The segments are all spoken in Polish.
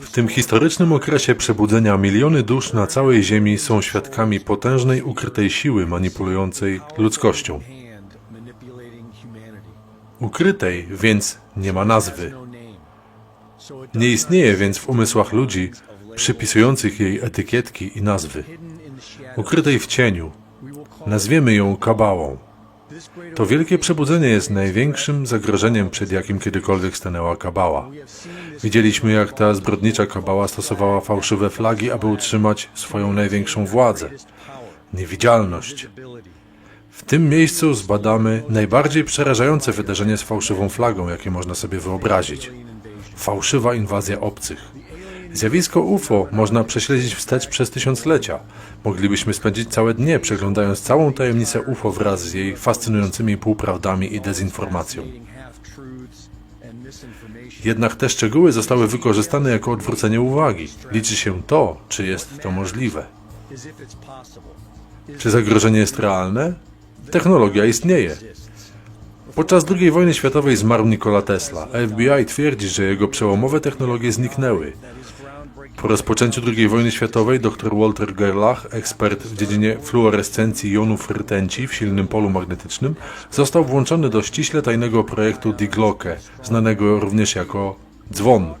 W tym historycznym okresie przebudzenia miliony dusz na całej Ziemi są świadkami potężnej ukrytej siły manipulującej ludzkością. Ukrytej, więc nie ma nazwy. Nie istnieje więc w umysłach ludzi przypisujących jej etykietki i nazwy. Ukrytej w cieniu. Nazwiemy ją kabałą. To wielkie przebudzenie jest największym zagrożeniem, przed jakim kiedykolwiek stanęła kabała. Widzieliśmy, jak ta zbrodnicza kabała stosowała fałszywe flagi, aby utrzymać swoją największą władzę niewidzialność. W tym miejscu zbadamy najbardziej przerażające wydarzenie z fałszywą flagą, jakie można sobie wyobrazić. Fałszywa inwazja obcych. Zjawisko UFO można prześledzić wstecz przez tysiąclecia. Moglibyśmy spędzić całe dnie przeglądając całą tajemnicę UFO wraz z jej fascynującymi półprawdami i dezinformacją. Jednak te szczegóły zostały wykorzystane jako odwrócenie uwagi. Liczy się to, czy jest to możliwe. Czy zagrożenie jest realne? Technologia istnieje. Podczas II wojny światowej zmarł Nikola Tesla. FBI twierdzi, że jego przełomowe technologie zniknęły. Po rozpoczęciu II wojny światowej dr Walter Gerlach, ekspert w dziedzinie fluorescencji jonów rtęci w silnym polu magnetycznym, został włączony do ściśle tajnego projektu Die Glocke, znanego również jako dzwon.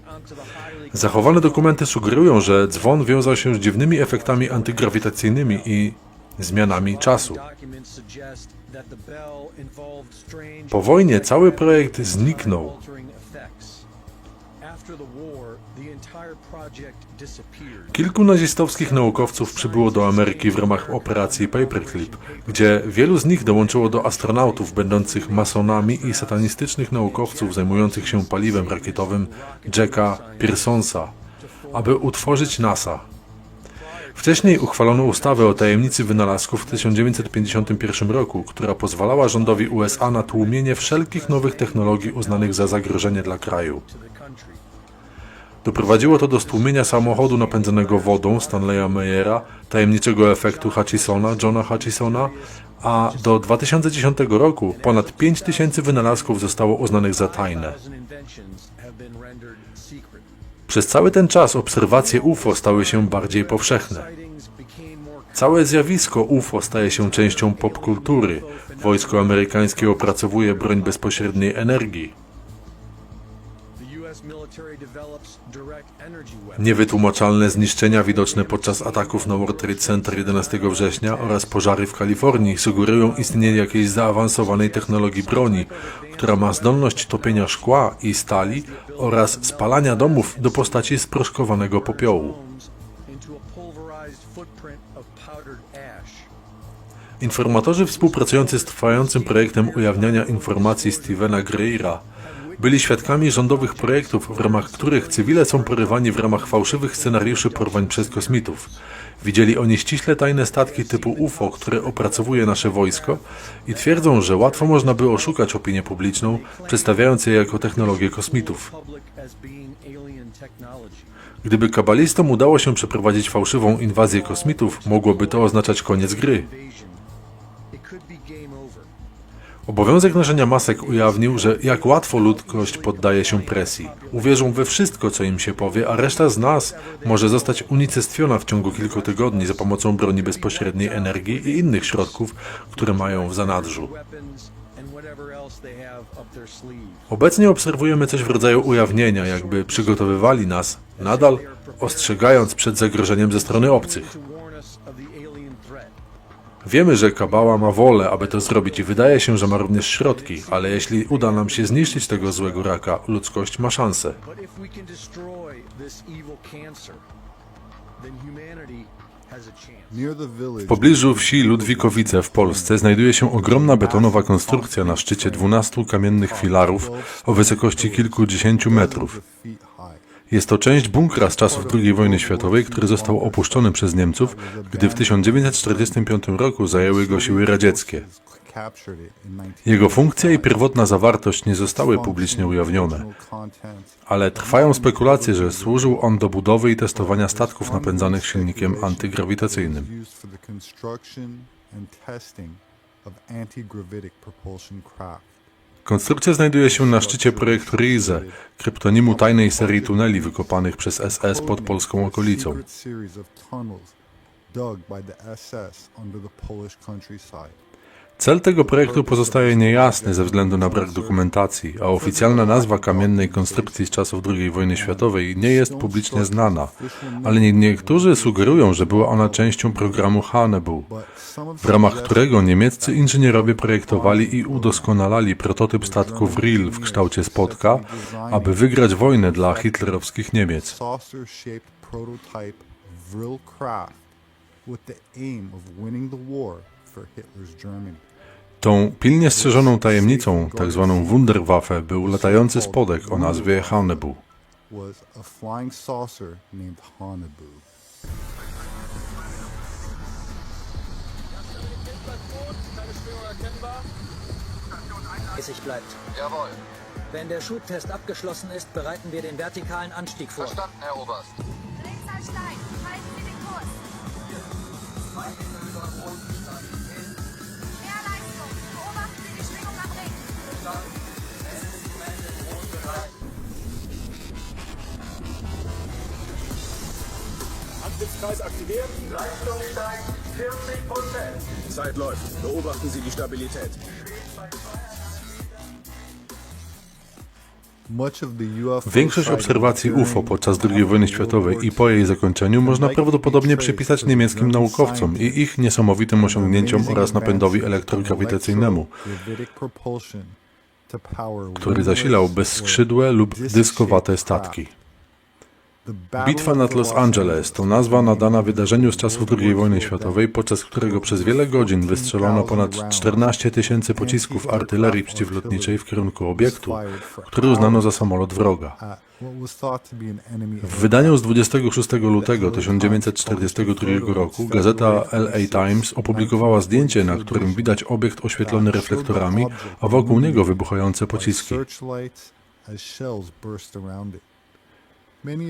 Zachowane dokumenty sugerują, że dzwon wiązał się z dziwnymi efektami antygrawitacyjnymi i zmianami czasu. Po wojnie cały projekt zniknął. Kilku nazistowskich naukowców przybyło do Ameryki w ramach operacji Paperclip, gdzie wielu z nich dołączyło do astronautów będących masonami i satanistycznych naukowców zajmujących się paliwem rakietowym Jacka Pearsonsa, aby utworzyć NASA. Wcześniej uchwalono ustawę o tajemnicy wynalazków w 1951 roku, która pozwalała rządowi USA na tłumienie wszelkich nowych technologii uznanych za zagrożenie dla kraju. Doprowadziło to do stłumienia samochodu napędzanego wodą Stanleya Mayera, tajemniczego efektu Hutchisona, Johna Hutchisona, a do 2010 roku ponad 5000 wynalazków zostało uznanych za tajne. Przez cały ten czas obserwacje UFO stały się bardziej powszechne. Całe zjawisko UFO staje się częścią popkultury. Wojsko amerykańskie opracowuje broń bezpośredniej energii. Niewytłumaczalne zniszczenia widoczne podczas ataków na World Trade Center 11 września oraz pożary w Kalifornii sugerują istnienie jakiejś zaawansowanej technologii broni, która ma zdolność topienia szkła i stali oraz spalania domów do postaci sproszkowanego popiołu. Informatorzy współpracujący z trwającym projektem ujawniania informacji Stevena Greira byli świadkami rządowych projektów, w ramach których cywile są porywani w ramach fałszywych scenariuszy porwań przez kosmitów. Widzieli oni ściśle tajne statki typu UFO, które opracowuje nasze wojsko i twierdzą, że łatwo można by oszukać opinię publiczną, przedstawiając je jako technologię kosmitów. Gdyby kabalistom udało się przeprowadzić fałszywą inwazję kosmitów, mogłoby to oznaczać koniec gry. Obowiązek noszenia masek ujawnił, że jak łatwo ludzkość poddaje się presji. Uwierzą we wszystko, co im się powie, a reszta z nas może zostać unicestwiona w ciągu kilku tygodni za pomocą broni bezpośredniej energii i innych środków, które mają w zanadrzu. Obecnie obserwujemy coś w rodzaju ujawnienia, jakby przygotowywali nas, nadal ostrzegając przed zagrożeniem ze strony obcych. Wiemy, że Kabała ma wolę, aby to zrobić i wydaje się, że ma również środki, ale jeśli uda nam się zniszczyć tego złego raka, ludzkość ma szansę. W pobliżu wsi Ludwikowice w Polsce znajduje się ogromna betonowa konstrukcja na szczycie 12 kamiennych filarów o wysokości kilkudziesięciu metrów. Jest to część bunkra z czasów II wojny światowej, który został opuszczony przez Niemców, gdy w 1945 roku zajęły go siły radzieckie. Captured it in 19 Jego funkcja i pierwotna zawartość nie zostały publicznie ujawnione, ale trwają spekulacje, że służył on do budowy i testowania statków napędzanych silnikiem antygrawitacyjnym. Of anti-gravitic propulsion craft. Konstrukcja znajduje się na szczycie projektu Riese, kryptonimu tajnej serii tuneli wykopanych przez SS pod polską okolicą. Cel tego projektu pozostaje niejasny ze względu na brak dokumentacji, a oficjalna nazwa kamiennej konstrukcji z czasów II wojny światowej nie jest publicznie znana, ale nie- niektórzy sugerują, że była ona częścią programu Hannibal, w ramach którego niemieccy inżynierowie projektowali i udoskonalali prototyp statków Riel w kształcie spotka, aby wygrać wojnę dla hitlerowskich Niemiec. Vril with the aim of winning the war for Hitler's Germany. Tą pilnie strzeżoną tajemnicą, tak zwaną Wunderwaffe, był latający spodek o nazwie Hanabu. mäßig bleibt. Jawohl. Wenn der Schubtest abgeschlossen ist, bereiten wir den vertikalen Anstieg vor. Verstanden, Herr Oberst. Links am Stein. Halten Sie den Kurs. Ring. Antriebskreis aktiviert. Leistung steigt 40 Prozent. Zeit läuft. Beobachten Sie die Stabilität. Większość obserwacji UFO podczas II wojny światowej i po jej zakończeniu można prawdopodobnie przypisać niemieckim naukowcom i ich niesamowitym osiągnięciom oraz napędowi elektrograwitacyjnemu, który zasilał bezskrzydłe lub dyskowate statki. Bitwa nad Los Angeles to nazwa nadana wydarzeniu z czasów II wojny światowej, podczas którego przez wiele godzin wystrzelono ponad 14 tysięcy pocisków artylerii przeciwlotniczej w kierunku obiektu, który uznano za samolot wroga. W wydaniu z 26 lutego 1942 roku gazeta LA Times opublikowała zdjęcie, na którym widać obiekt oświetlony reflektorami, a wokół niego wybuchające pociski.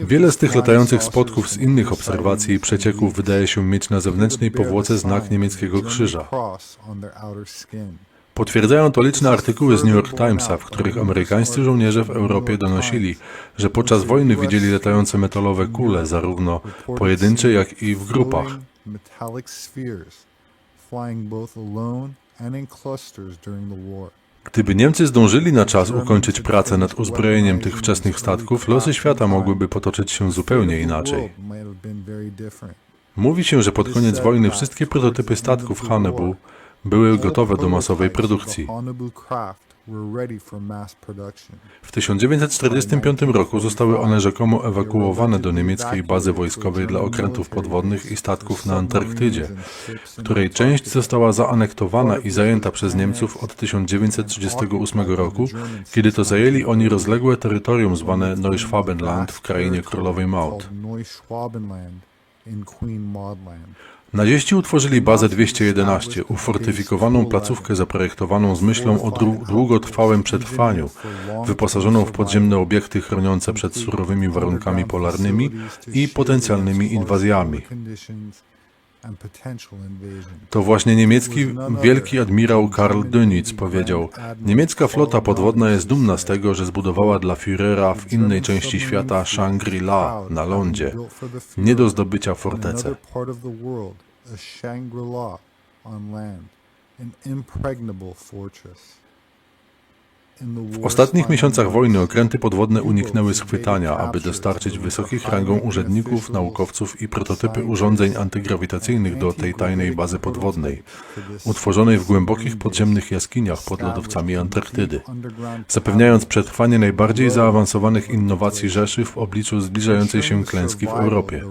Wiele z tych latających spotków z innych obserwacji i przecieków wydaje się mieć na zewnętrznej powłoce znak niemieckiego krzyża. Potwierdzają to liczne artykuły z New York Timesa, w których amerykańscy żołnierze w Europie donosili, że podczas wojny widzieli latające metalowe kule, zarówno pojedyncze, jak i w grupach. Flying both alone and in clusters during the war. Gdyby Niemcy zdążyli na czas ukończyć pracę nad uzbrojeniem tych wczesnych statków, losy świata mogłyby potoczyć się zupełnie inaczej. Mówi się, że pod koniec wojny wszystkie prototypy statków Hannibal były gotowe do masowej produkcji. W 1945 roku zostały one rzekomo ewakuowane do niemieckiej bazy wojskowej dla okrętów podwodnych i statków na Antarktydzie, której część została zaanektowana i zajęta przez Niemców od 1938 roku, kiedy to zajęli oni rozległe terytorium zwane Neuschwabenland w krainie Królowej Maud. Naziści utworzyli bazę 211, ufortyfikowaną placówkę zaprojektowaną z myślą o długotrwałym przetrwaniu, wyposażoną w podziemne obiekty chroniące przed surowymi warunkami polarnymi i potencjalnymi inwazjami. To właśnie niemiecki wielki admirał Karl Dönitz powiedział: Niemiecka flota podwodna jest dumna z tego, że zbudowała dla Führera w innej części świata Shangri-La na lądzie, nie do zdobycia fortecę. W ostatnich miesiącach wojny okręty podwodne uniknęły schwytania, aby dostarczyć wysokich rangą urzędników, naukowców i prototypy urządzeń antygrawitacyjnych do tej tajnej bazy podwodnej, utworzonej w głębokich podziemnych jaskiniach pod lodowcami Antarktydy, zapewniając przetrwanie najbardziej zaawansowanych innowacji Rzeszy w obliczu zbliżającej się klęski w Europie.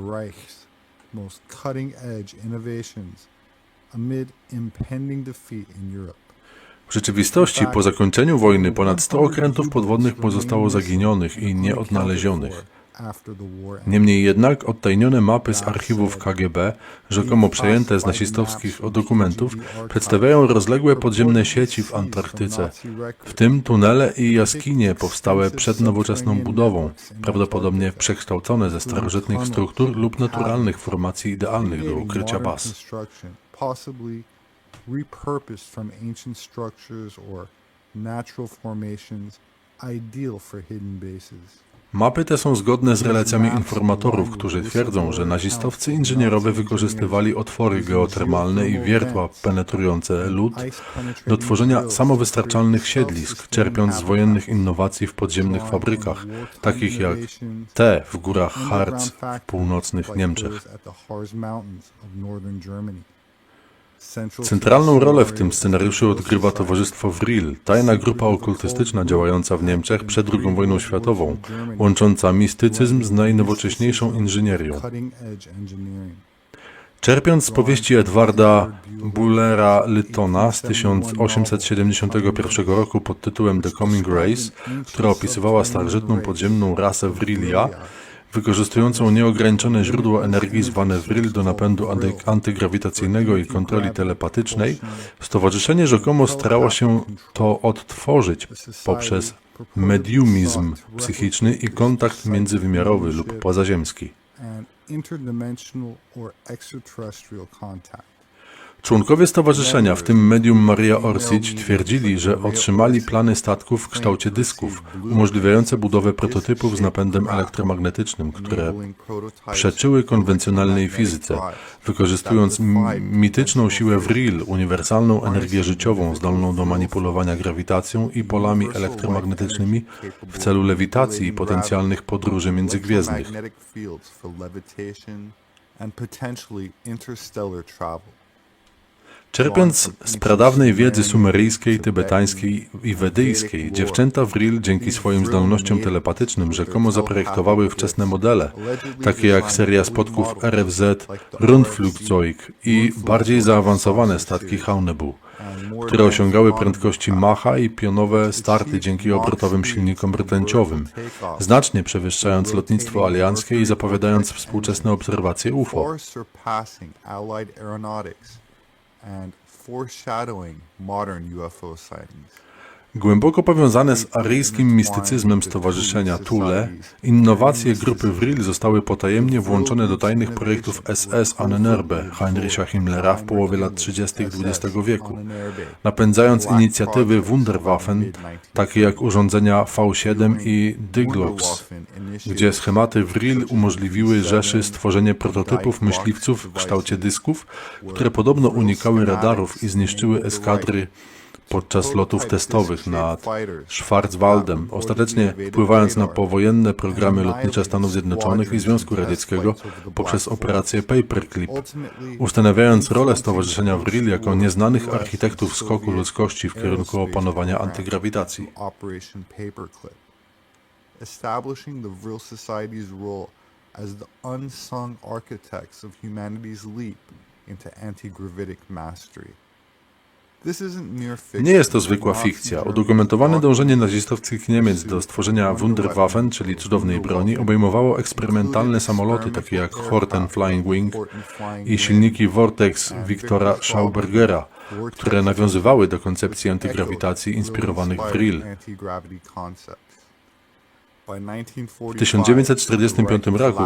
Amid impending defeat in Europe. W rzeczywistości po zakończeniu wojny ponad 100 okrętów podwodnych pozostało zaginionych i nieodnalezionych. Niemniej jednak odtajnione mapy z archiwów KGB, rzekomo przejęte z nazistowskich dokumentów, przedstawiają rozległe podziemne sieci w Antarktyce, w tym tunele i jaskinie powstałe przed nowoczesną budową, prawdopodobnie przekształcone ze starożytnych struktur lub naturalnych formacji idealnych do ukrycia baz. Repurposed from ancient structures or natural formations ideal for hidden bases. Mapy te są zgodne z relacjami informatorów, którzy twierdzą, że nazistowcy inżynierowie wykorzystywali otwory geotermalne i wiertła penetrujące lód do tworzenia samowystarczalnych siedlisk, czerpiąc z wojennych innowacji w podziemnych fabrykach, takich jak te w górach Harz w północnych Niemczech. Centralną rolę w tym scenariuszu odgrywa towarzystwo Vril, tajna grupa okultystyczna działająca w Niemczech przed II wojną światową, łącząca mistycyzm z najnowocześniejszą inżynierią. Czerpiąc z powieści Edwarda Bullera Lyttona z 1871 roku pod tytułem The Coming Race, która opisywała starożytną podziemną rasę Vrilia, wykorzystującą nieograniczone źródło energii zwane Vril do napędu anty- antygrawitacyjnego i kontroli telepatycznej, stowarzyszenie rzekomo starało się to odtworzyć poprzez mediumizm psychiczny i kontakt międzywymiarowy lub pozaziemski. Członkowie stowarzyszenia, w tym medium Maria Orsic, twierdzili, że otrzymali plany statków w kształcie dysków, umożliwiające budowę prototypów z napędem elektromagnetycznym, które przeczyły konwencjonalnej fizyce, wykorzystując mityczną siłę Vril, uniwersalną energię życiową zdolną do manipulowania grawitacją i polami elektromagnetycznymi w celu lewitacji i potencjalnych podróży międzygwiezdnych. And potentially interstellar travel. Czerpiąc z pradawnej wiedzy sumeryjskiej, tybetańskiej i wedyjskiej, dziewczęta Vril dzięki swoim zdolnościom telepatycznym rzekomo zaprojektowały wczesne modele, takie jak seria spotków RFZ, Rundflugzeug i bardziej zaawansowane statki Haunebu, które osiągały prędkości Macha i pionowe starty dzięki obrotowym silnikom rtęciowym, znacznie przewyższając lotnictwo alianckie i zapowiadając współczesne obserwacje UFO. And foreshadowing modern UFO sightings. Głęboko powiązane z aryjskim mistycyzmem Stowarzyszenia Thule, innowacje grupy Vril zostały potajemnie włączone do tajnych projektów SS Annenerbe Heinricha Himmlera w połowie lat 30. XX wieku, napędzając inicjatywy Wunderwaffen, takie jak urządzenia V7 i Diglox, gdzie schematy Vril umożliwiły Rzeszy stworzenie prototypów myśliwców w kształcie dysków, które podobno unikały radarów i zniszczyły eskadry podczas lotów testowych nad Schwarzwaldem, ostatecznie wpływając na powojenne programy lotnicze Stanów Zjednoczonych i Związku Radzieckiego poprzez operację Paperclip, ustanawiając rolę Stowarzyszenia Vril jako nieznanych architektów skoku ludzkości w kierunku opanowania antygrawitacji. Establishing the Vril Society's role as the unsung architects of humanity's leap into anti-gravitic mastery. Nie jest to zwykła fikcja. Udokumentowane dążenie nazistowskich Niemiec do stworzenia Wunderwaffen, czyli cudownej broni, obejmowało eksperymentalne samoloty takie jak Horten Flying Wing i silniki Vortex Wiktora Schaubergera, które nawiązywały do koncepcji antygrawitacji inspirowanych Vril. W 1945 roku,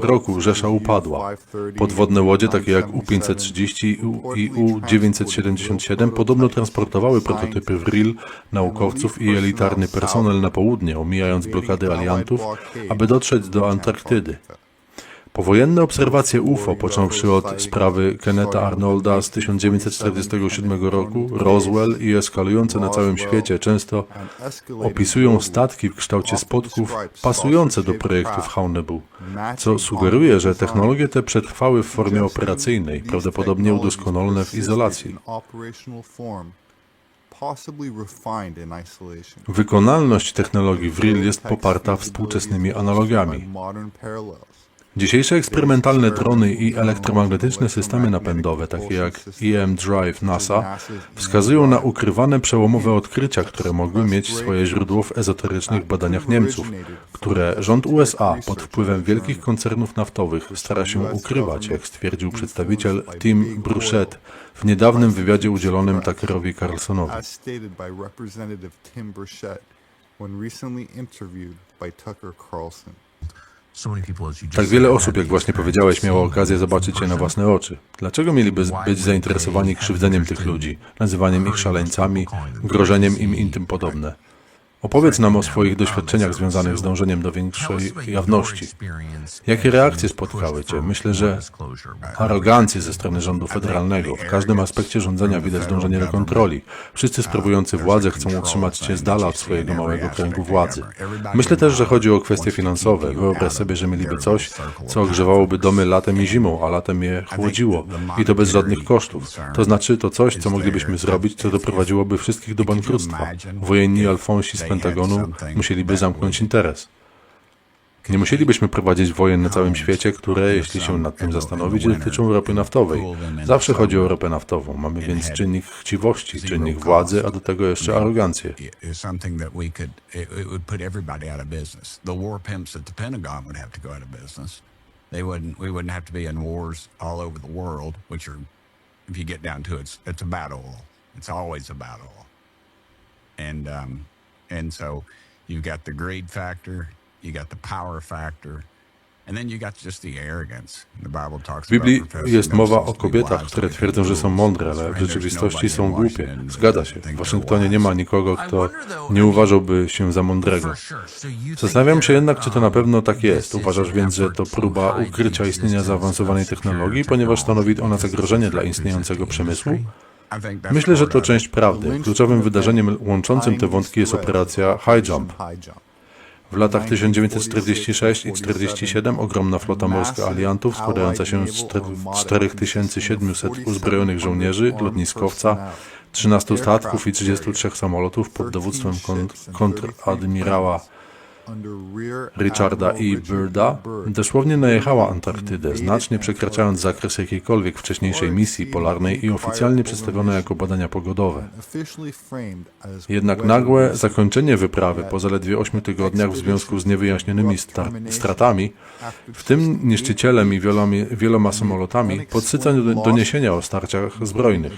roku Rzesza upadła. Podwodne łodzie takie jak U-530 i U-977 podobno transportowały prototypy Vril, naukowców i elitarny personel na południe, omijając blokady aliantów, aby dotrzeć do Antarktydy. Powojenne obserwacje UFO, począwszy od sprawy Kenneta Arnolda z 1947 roku, Roswell i eskalujące na całym świecie, często opisują statki w kształcie spotków pasujące do projektów Haunebu, co sugeruje, że technologie te przetrwały w formie operacyjnej, prawdopodobnie udoskonalone w izolacji. Wykonalność technologii Vril jest poparta współczesnymi analogiami. Dzisiejsze eksperymentalne drony i elektromagnetyczne systemy napędowe, takie jak EM Drive NASA, wskazują na ukrywane przełomowe odkrycia, które mogły mieć swoje źródło w ezoterycznych badaniach Niemców, które rząd USA pod wpływem wielkich koncernów naftowych stara się ukrywać, jak stwierdził przedstawiciel Tim Bruchette w niedawnym wywiadzie udzielonym Tuckerowi Carlsonowi. when recently interviewed by Tucker Carlson. Tak wiele osób, jak właśnie powiedziałeś, miało okazję zobaczyć je na własne oczy. Dlaczego mieliby być zainteresowani krzywdzeniem tych ludzi, nazywaniem ich szaleńcami, grożeniem im i tym podobne? Opowiedz nam o swoich doświadczeniach związanych z dążeniem do większej jawności. Jakie reakcje spotkały Cię? Myślę, że arogancję ze strony rządu federalnego. W każdym aspekcie rządzenia widać dążenie do kontroli. Wszyscy sprawujący władzę chcą utrzymać Cię z dala od swojego małego kręgu władzy. Myślę też, że chodzi o kwestie finansowe. Wyobraź sobie, że mieliby coś, co ogrzewałoby domy latem i zimą, a latem je chłodziło. I to bez żadnych kosztów. To znaczy, to coś, co moglibyśmy zrobić, co doprowadziłoby wszystkich do bankructwa. Wojenni Alfonsi z Pentagonu musieliby zamknąć interes. Nie musielibyśmy prowadzić wojen na całym świecie, które, jeśli się nad tym zastanowić, dotyczą ropy naftowej. Zawsze chodzi o ropę naftową. Mamy więc czynnik chciwości, czynnik władzy, a do tego jeszcze arogancję. They wouldn't we wouldn't have to be in wars all over the world, which are if you get down to it, it's, it's about oil. It's always about oil. And um and so you've got the greed factor, you got the power factor, and then you got just the arrogance. The Bible talks W Biblii jest mowa o kobietach, które twierdzą, że są mądre, ale w rzeczywistości są głupie. Zgadza się. W Waszyngtonie nie ma nikogo, kto nie uważałby się za mądrego. Zastanawiam się jednak, czy to na pewno tak jest. Uważasz więc, że to próba ukrycia istnienia zaawansowanej technologii, ponieważ stanowi ona zagrożenie dla istniejącego przemysłu? Myślę, że to część prawdy. Kluczowym wydarzeniem łączącym te wątki jest operacja High Jump. W latach 1946 i 1947 ogromna flota morska aliantów składająca się z czter- 4700 uzbrojonych żołnierzy, lotniskowca, 13 statków i 33 samolotów pod dowództwem kont- kontradmirała Richarda E. Byrda dosłownie najechała Antarktydę, znacznie przekraczając zakres jakiejkolwiek wcześniejszej misji polarnej i oficjalnie przedstawione jako badania pogodowe. Jednak nagłe zakończenie wyprawy po zaledwie 8 tygodniach w związku z niewyjaśnionymi stratami, w tym niszczycielem i wieloma, wieloma samolotami, podsyca do- doniesienia o starciach zbrojnych.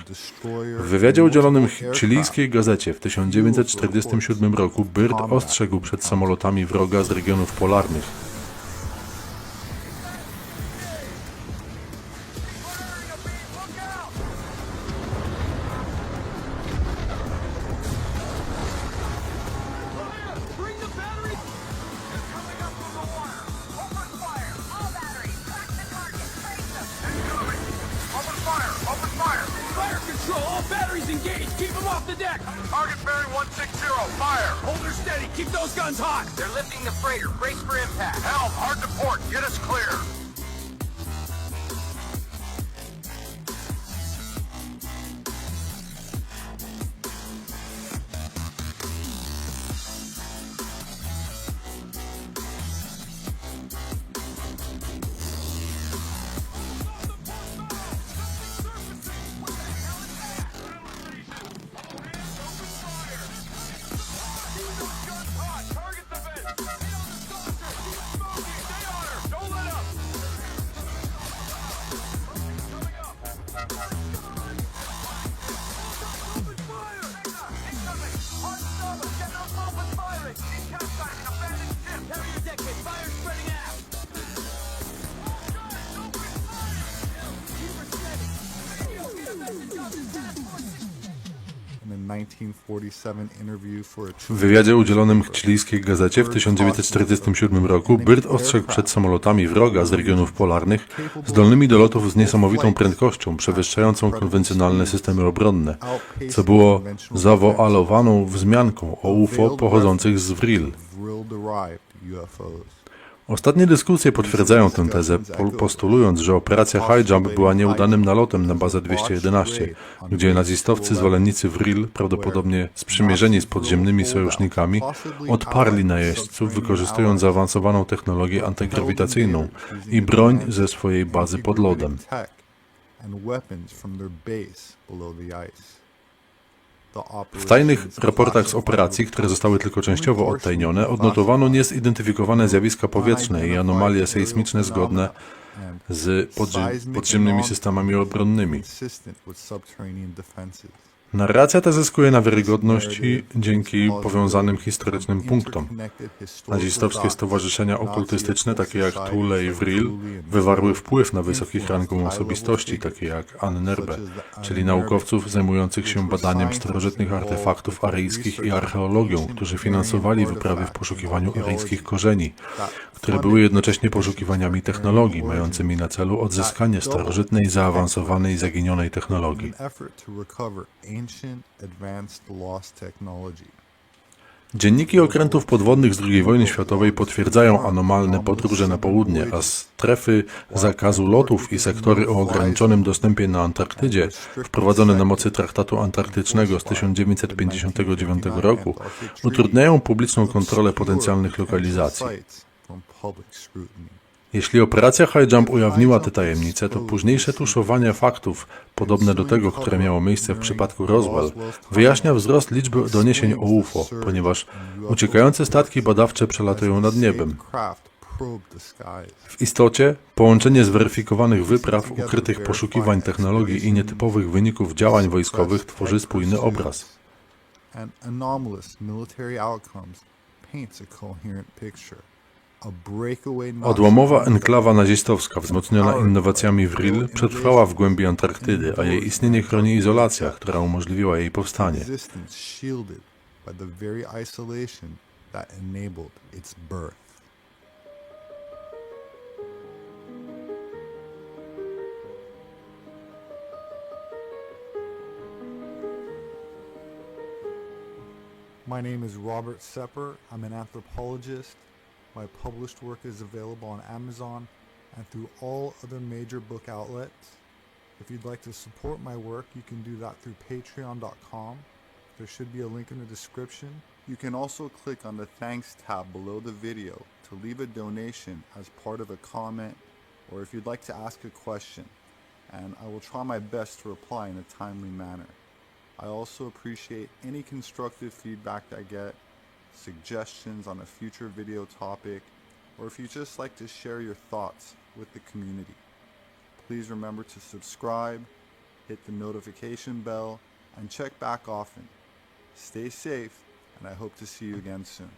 W wywiadzie udzielonym ch- chilijskiej gazecie w 1947 roku Byrd ostrzegł przed samolotami wroga z regionów polarnych. Batteries engaged! Keep them off the deck! Target bearing 160. Fire! Hold her steady. Keep those guns hot! They're lifting the freighter. Brace for impact. Helm, hard to port. Get us clear. W wywiadzie udzielonym chilijskiej gazecie w 1947 roku Byrd ostrzegł przed samolotami wroga z regionów polarnych zdolnymi do lotów z niesamowitą prędkością, przewyższającą konwencjonalne systemy obronne, co było zawoalowaną wzmianką o UFO pochodzących z Vril. Ostatnie dyskusje potwierdzają tę tezę, postulując, że operacja High Jump była nieudanym nalotem na bazę 211, gdzie nazistowcy zwolennicy Vril, prawdopodobnie sprzymierzeni z podziemnymi sojusznikami, odparli najeźdźców, wykorzystując zaawansowaną technologię antygrawitacyjną i broń ze swojej bazy pod lodem. W tajnych raportach z operacji, które zostały tylko częściowo odtajnione, odnotowano niezidentyfikowane zjawiska powietrzne i anomalie sejsmiczne zgodne z podzi- podziemnymi systemami obronnymi. Narracja ta zyskuje na wiarygodności dzięki powiązanym historycznym punktom. Nazistowskie stowarzyszenia okultystyczne, takie jak Thule i Vril, wywarły wpływ na wysokich rangą osobistości, takie jak Anne Nerbe, czyli naukowców zajmujących się badaniem starożytnych artefaktów aryjskich i archeologią, którzy finansowali wyprawy w poszukiwaniu aryjskich korzeni, które były jednocześnie poszukiwaniami technologii, mającymi na celu odzyskanie starożytnej, zaawansowanej, zaginionej technologii. Dzienniki okrętów podwodnych z II wojny światowej potwierdzają anomalne podróże na południe, a strefy zakazu lotów i sektory o ograniczonym dostępie na Antarktydzie, wprowadzone na mocy Traktatu Antarktycznego z 1959 roku, utrudniają publiczną kontrolę potencjalnych lokalizacji. Jeśli operacja High Jump ujawniła te tajemnice, to późniejsze tuszowanie faktów, podobne do tego, które miało miejsce w przypadku Roswell, wyjaśnia wzrost liczby doniesień o UFO, ponieważ uciekające statki badawcze przelatują nad niebem. W istocie, połączenie zweryfikowanych wypraw, ukrytych poszukiwań technologii i nietypowych wyników działań wojskowych tworzy spójny obraz. and anomalous military outcomes paints a coherent picture. Odłomowa enklawa nazistowska, wzmocniona innowacjami Vril, przetrwała w głębi Antarktydy, a jej istnienie chroni izolacja, która umożliwiła jej powstanie. My name is Robert Sepper. I'm an anthropologist. My published work is available on Amazon and through all other major book outlets. If you'd like to support my work, you can do that through patreon.com. There should be a link in the description. You can also click on the thanks tab below the video to leave a donation as part of a comment or if you'd like to ask a question, and I will try my best to reply in a timely manner. I also appreciate any constructive feedback I get, suggestions on a future video topic, or if you just like to share your thoughts with the community. Please remember to subscribe, hit the notification bell, and check back often. Stay safe, and I hope to see you again soon.